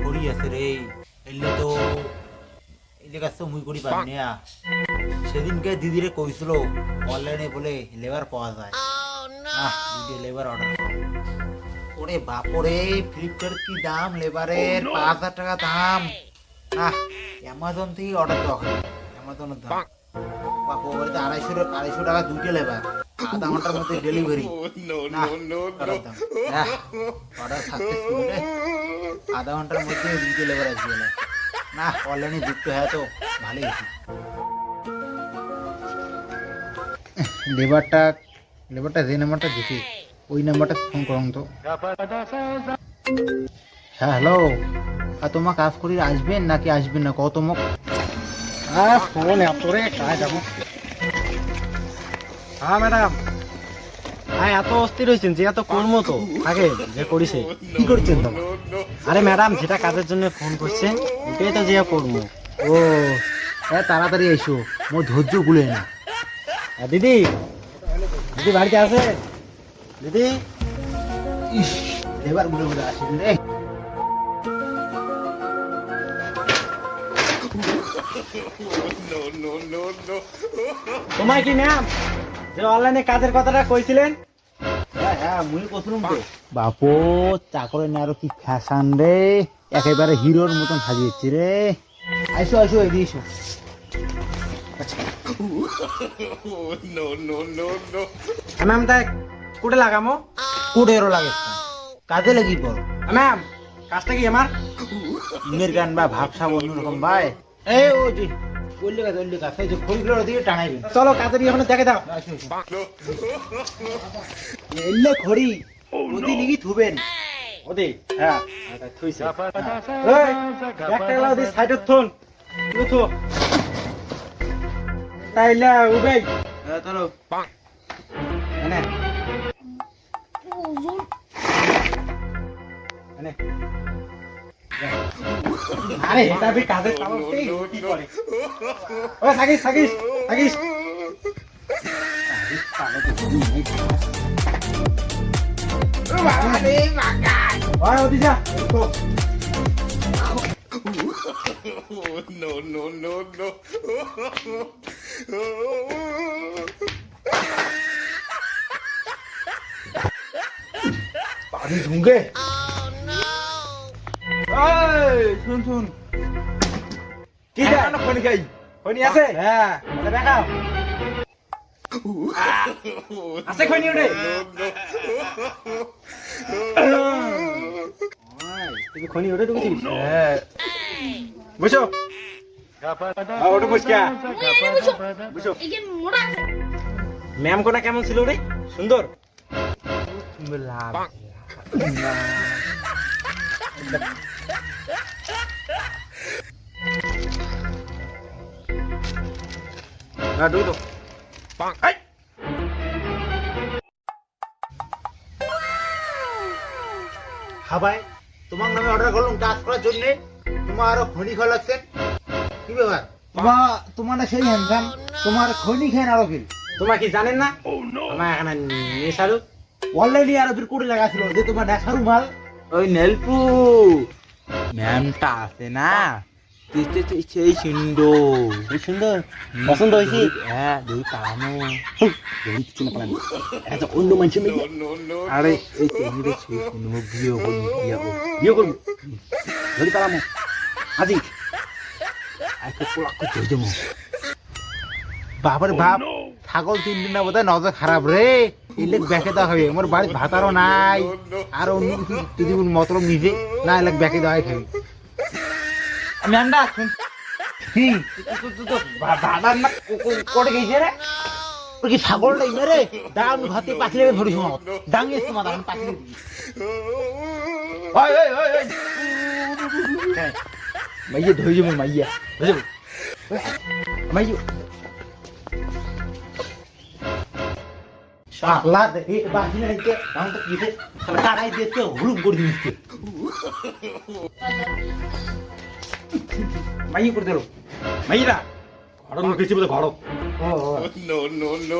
খড়ি আছে রে। এলে তো এলে কাছে মুই করি পারিনি আ। সেদিনকে দিদিরে কইছিল অনলাইনে বলে লেবার পাওয়া যায়। না দিদি লেবার অর্ডার ওরে বাপরে ফ্লিপকার্ট কি দাম লেবারের পাঁচ হাজার টাকা দাম। না অ্যামাজন থেকে অর্ডার দেওয়া হবে অ্যামাজনের দাম। বাপু বাড়িতে আড়াইশো আড়াইশো টাকা দুইটা লেবার। আধা ঘণ্টার মধ্যে ডেলিভারি অর্ডার সাকসেসফুল আধা ঘণ্টার মধ্যে দুইটা লেবার আসবে গেলে না অনলাইনে যুক্ত হ্যাঁ তো ভালোই হয়েছে। লেবারটা লেবারটা যে নাম্বারটা দিছি ওই নাম্বারটা ফোন করুন তো। হ্যাঁ হ্যালো আর তোমার কাজ করি আসবেন নাকি আসবেন না? কত মোক। হ্যাঁ ফোন এত রে কাজ যাব হ্যাঁ ম্যাডাম হ্যাঁ এত অস্থির হয়েছেন যে এত কর্ম তো আগে যে করিছে। কি করছেন তো আরে ম্যাডাম যেটা কাজের জন্য ফোন করছেন ওটাই তো যে করব। ও হ্যাঁ তাড়াতাড়ি এসো মোর ধৈর্য গুলে না। আর দিদি দিদি বাড়িতে আছে? দিদি? ইস লেবার গুলে গুলে আসেন রে। তোমায় কি ম্যাম যে অনলাইনে কাজের কথাটা কইছিলেন? বাপু চাকরে না আরও কি ফ্যাশন রে? একেবারে হিরোর মতন সাজিয়েছি রে। আইসো আইসো এদিকে এসো। ম্যাম তাই কোটে লাগামো। কুড়েরও লাগে। কাজে লাগি পর ম্যাম কাজটা কি আমার? ইমের গান বা ভাবসা অন্যরকম ভাই। এই ও জি চলো কাজের এখানে দেখে দাও। এলে খড়ি ওদি লিগি থুবেন। ওদি হ্যাঁ থুইছে। এই একটা লাও দি সাইডত থুন। তুই থু তাইলে উবেই। হ্যাঁ চলো। এনে। এনে। আরে এটা বি কাজের কাম কি করে ও থাকিস থাকিস থাকিস পানি এই শুন শুন। কি জানো হ্যাঁ। আছে? হ্যাঁ তাহলে বুঝছ হ্যাঁ। ম্যাম কোনা কেমন ছিল রে? সুন্দর? সুন্দর লাভ হ্যাঁ ঢুকে এই! তোমার নামে অর্ডার করলাম কাজ করার জন্য। তোমার আরও খনি খাওয়া লাগছে। কি ব্যাপার? তোমার তোমার না সেই হ্যান্ডসাম তোমার খনি খেয়ে আরও ফিল তোমার কি জানেন না? আমার এখানে নেশারু। অলরেডি আরও ফির কোটি লাগা ছিল যে তোমার নেশারু মাল। ওই নেলপু ম্যামটা আছে না? এই সুন্দর হয়েছি হ্যাঁ অন্য হয়ে বাপ ছাগল তিন দিন না বোধহয় নজর খারাপ রে এলেক ব্যাকে দেওয়া হবে আমার বাড়ির ভাতারও নাই আর অন্য কিছু মতলব নিজে না এলেক ব্যাকে দেওয়াই খাবি ম্যামডা শুন কি? ভাতার না করে গেছে রে? কি ছাগলটা ইমে রে দাম ভাতে পাখিলে ধরিস ডাঙিয়ে তোমার দাম পাখিলে ওই মাইয়া ধরে যাব মাইয়া। ধরে মাইয়া। শালা দেখে বাকি নাই কে? দাম তো কিতে কাড়াই দিতে হুলুম করে দিতে মাই করে দিল মাইরা ঘর ঢুকেছি বোধ ঘর নো নো নো